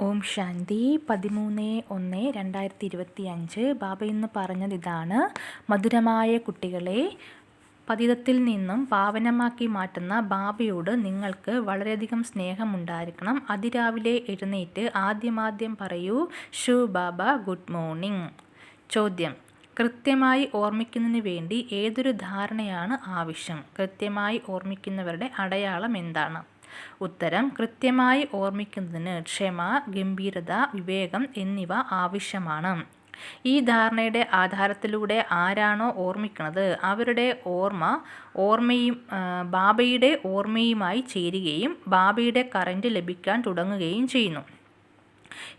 ഓം ശാന്തി പതിമൂന്ന് ഒന്ന് രണ്ടായിരത്തി ഇരുപത്തി അഞ്ച് ബാബ ഇന്ന് പറഞ്ഞത് ഇതാണ് മധുരമായ കുട്ടികളെ പതിതത്തിൽ നിന്നും പാവനമാക്കി മാറ്റുന്ന ബാബയോട് നിങ്ങൾക്ക് വളരെയധികം സ്നേഹമുണ്ടായിരിക്കണം. അതിരാവിലെ എഴുന്നേറ്റ് ആദ്യമാദ്യം പറയൂ ഷു ബാബ ഗുഡ് മോർണിംഗ്. ചോദ്യം കൃത്യമായി ഓർമ്മിക്കുന്നതിന് വേണ്ടി ഏതൊരു ധാരണയാണ് ആവശ്യം? കൃത്യമായി ഓർമ്മിക്കുന്നവരുടെ അടയാളം എന്താണ്? ഉത്തരം കൃത്യമായി ഓർമ്മിക്കുന്നതിന് ക്ഷമ ഗംഭീരത വിവേകം എന്നിവ ആവശ്യമാണ്. ഈ ധാരണയുടെ ആധാരത്തിലൂടെ ആരാണോ ഓർമ്മിക്കുന്നത് അവരുടെ ഓർമ്മ ഓർമ്മയും ബാബയുടെ ഓർമ്മയുമായി ചേരുകയും ബാബയുടെ കറന്റ് ലഭിക്കാൻ തുടങ്ങുകയും ചെയ്യുന്നു.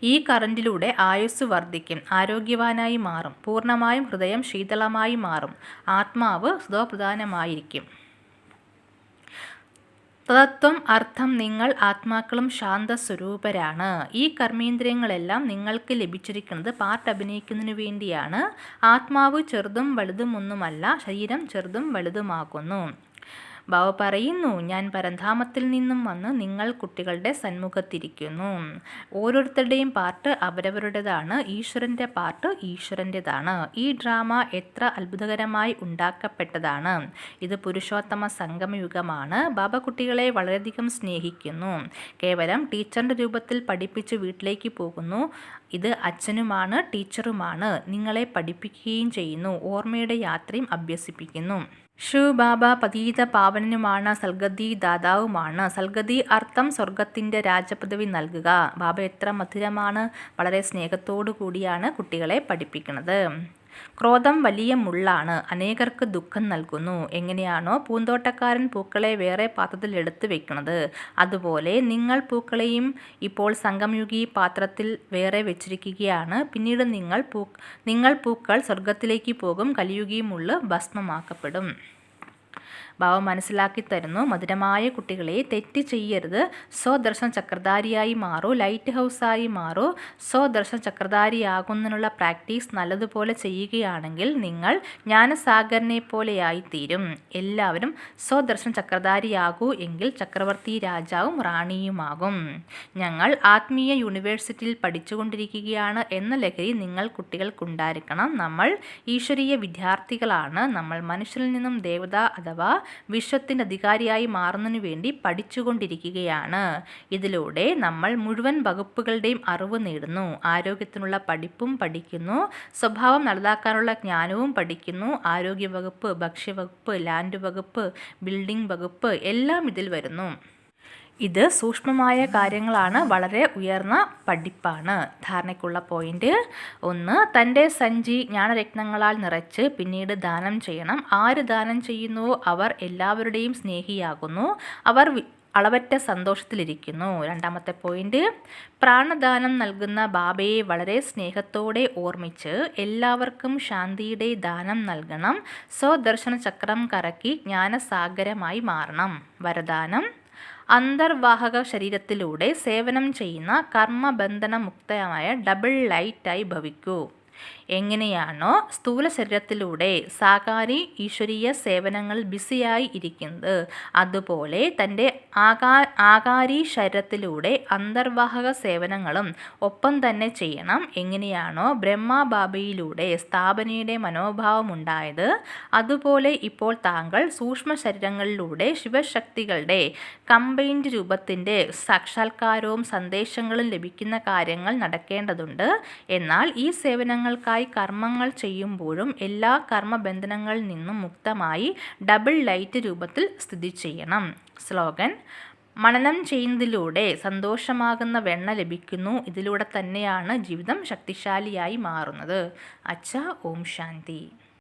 ഈ കറന്റിലൂടെ ആയുസ് വർദ്ധിക്കും ആരോഗ്യവാനായി മാറും പൂർണമായും ഹൃദയം ശീതളമായി മാറും ആത്മാവ് സ്വപ്രധാനമായിരിക്കും തത്വം അർത്ഥം നിങ്ങൾ ആത്മാക്കളും ശാന്തസ്വരൂപരാണ്. ഈ കർമ്മേന്ദ്രിയങ്ങളെല്ലാം നിങ്ങൾക്ക് ലഭിച്ചിരിക്കുന്നത് പാർട്ട് അഭിനയിക്കുന്നതിന് വേണ്ടിയാണ്. ആത്മാവ് ചെറുതും വലുതും ഒന്നുമല്ല ശരീരം ചെറുതും വലുതുമാകുന്നു. ബാബ പറയുന്നു ഞാൻ പരന്ധാമത്തിൽ നിന്നും വന്ന് നിങ്ങൾ കുട്ടികളുടെ സന്മുഖത്തിരിക്കുന്നു. ഓരോരുത്തരുടെയും പാർട്ട് അവരവരുടേതാണ്. ഈശ്വരന്റെ പാർട്ട് ഈശ്വരന്റെതാണ് ഈ ഡ്രാമ എത്ര അത്ഭുതകരമായി ഉണ്ടാക്കപ്പെട്ടതാണ്. ഇത് പുരുഷോത്തമ സംഗമയുഗമാണ്. ബാബ കുട്ടികളെ വളരെയധികം സ്നേഹിക്കുന്നു. കേവലം ടീച്ചറിന്റെ രൂപത്തിൽ പഠിപ്പിച്ച് വീട്ടിലേക്ക് പോകുന്നു. ഇത് അച്ഛനുമാണ് ടീച്ചറുമാണ്. നിങ്ങളെ പഠിപ്പിക്കുകയും ചെയ്യുന്നു. ഓർമ്മയുടെ യാത്രയും അഭ്യസിപ്പിക്കുന്നു. ഷു ബാബ പതീത പാവനനുമാണ് സൽഗതി ദാതാവുമാണ്. സൽഗതി അർത്ഥം സ്വർഗത്തിന്റെ രാജപദവി നൽകുക. ബാബ എത്ര മധുരമാണ് വളരെ സ്നേഹത്തോടു കൂടിയാണ് കുട്ടികളെ പഠിപ്പിക്കുന്നത്. ക്രോധം വലിയ മുള്ളാണ്. അനേകർക്ക് ദുഃഖം നൽകുന്നു. എങ്ങനെയാണോ പൂന്തോട്ടക്കാരൻ പൂക്കളെ വേറെ പാത്രത്തിൽ എടുത്തു വെക്കുന്നത്. അതുപോലെ നിങ്ങൾ പൂക്കളെയും ഇപ്പോൾ സംഗമയുഗി പാത്രത്തിൽ വേറെ വെച്ചിരിക്കുകയാണ്. പിന്നീട് നിങ്ങൾ പൂ നിങ്ങൾ പൂക്കൾ സ്വർഗത്തിലേക്ക് പോകും. കലിയുഗി മുള്ള് ഭസ്മമാക്കപ്പെടും. ഭാവം മനസ്സിലാക്കി തരുന്നു. മധുരമായ കുട്ടികളെ തെറ്റ് ചെയ്യരുത്. സ്വദർശൻ ചക്രധാരിയായി മാറൂ. ലൈറ്റ് ഹൗസായി മാറൂ. സ്വദർശൻ ചക്രധാരിയാകുന്നതിനുള്ള പ്രാക്ടീസ് നല്ലതുപോലെ ചെയ്യുകയാണെങ്കിൽ നിങ്ങൾ ജ്ഞാനസാഗരനെ പോലെയായി തീരും. എല്ലാവരും സ്വദർശൻ ചക്രധാരിയാകൂ എങ്കിൽ ചക്രവർത്തി രാജാവും റാണിയുമാകും. ഞങ്ങൾ ആത്മീയ യൂണിവേഴ്സിറ്റിയിൽ പഠിച്ചുകൊണ്ടിരിക്കുകയാണ് എന്ന ലഹരി നിങ്ങൾ കുട്ടികൾക്കുണ്ടായിരിക്കണം. നമ്മൾ ഈശ്വരീയ വിദ്യാർത്ഥികളാണ്. നമ്മൾ മനുഷ്യരിൽ നിന്നും ദേവത അഥവാ വിശ്വത്തിന്റെ അധികാരിയായി മാറുന്നതിനു വേണ്ടി പഠിച്ചുകൊണ്ടിരിക്കുകയാണ്. ഇതിലൂടെ നമ്മൾ മുഴുവൻ വകുപ്പുകളുടെയും അറിവ് നേടുന്നു. ആരോഗ്യത്തിനുള്ള പഠിപ്പും പഠിക്കുന്നു. സ്വഭാവം നടതാക്കാനുള്ള ജ്ഞാനവും പഠിക്കുന്നു. ആരോഗ്യ വകുപ്പ് ഭക്ഷ്യവകുപ്പ് ലാൻഡ് വകുപ്പ് ബിൽഡിംഗ് വകുപ്പ് എല്ലാം ഇതിൽ വരുന്നു. ഇത് സൂക്ഷ്മമായ കാര്യങ്ങളാണ്. വളരെ ഉയർന്ന പഠിപ്പാണ്. ധാരണയ്ക്കുള്ള പോയിന്റ് ഒന്ന്. തന്റെ സഞ്ചി ജ്ഞാനരത്നങ്ങളാൽ നിറച്ച് പിന്നീട് ദാനം ചെയ്യണം. ആര് ദാനം ചെയ്യുന്നുവോ അവർ എല്ലാവരുടെയും സ്നേഹിയാകുന്നു. അവർ അളവറ്റ സന്തോഷത്തിലിരിക്കുന്നു. രണ്ടാമത്തെ പോയിന്റ്. പ്രാണദാനം നൽകുന്ന ബാബയെ വളരെ സ്നേഹത്തോടെ ഓർമ്മിച്ച് എല്ലാവർക്കും ശാന്തിയുടെ ദാനം നൽകണം. സ്വദർശന ചക്രം കറക്കി ജ്ഞാനസാഗരമായി മാറണം. വരദാനം. അന്തർവാഹക ശരീരത്തിലൂടെ സേവനം ചെയ്യുന്ന കർമ്മബന്ധനമുക്തമായ ഡബിൾ ലൈറ്റായി ഭവിക്കൂ. എങ്ങനെയാണോ സ്ഥൂല ശരീരത്തിലൂടെ സാകാരി ഈശ്വരീയ സേവനങ്ങൾ ബിസിയായി ഇരിക്കുന്നത്. അതുപോലെ തന്റെ ആകാ ആകാരി ശരീരത്തിലൂടെ അന്തർവാഹക സേവനങ്ങളും ഒപ്പം തന്നെ ചെയ്യണം. എങ്ങനെയാണോ ബ്രഹ്മബാബയിലൂടെ സ്ഥാപനയുടെ മനോഭാവമുണ്ടായത്. അതുപോലെ ഇപ്പോൾ താങ്കൾ സൂക്ഷ്മ ശരീരങ്ങളിലൂടെ ശിവശക്തികളുടെ കമ്പൈൻഡ് രൂപത്തിന്റെ സാക്ഷാത്കാരവും സന്ദേശങ്ങളും ലഭിക്കുന്ന കാര്യങ്ങൾ നടക്കേണ്ടതുണ്ട്. എന്നാൽ ഈ സേവനങ്ങൾക്കായി നന്നായി കർമ്മങ്ങൾ ചെയ്യുമ്പോഴും എല്ലാ കർമ്മബന്ധനങ്ങളിൽ നിന്നും മുക്തമായി ഡബിൾ ലൈറ്റ് രൂപത്തിൽ സ്ഥിതി ചെയ്യണം. സ്ലോഗൻ മനനം ചെയ്യുന്നതിലൂടെ സന്തോഷമാകുന്ന വെണ്ണ ലഭിക്കുന്നു. ഇതിലൂടെ തന്നെയാണ് ജീവിതം ശക്തിശാലിയായി മാറുന്നത്. അച്ഛ ഓം ശാന്തി.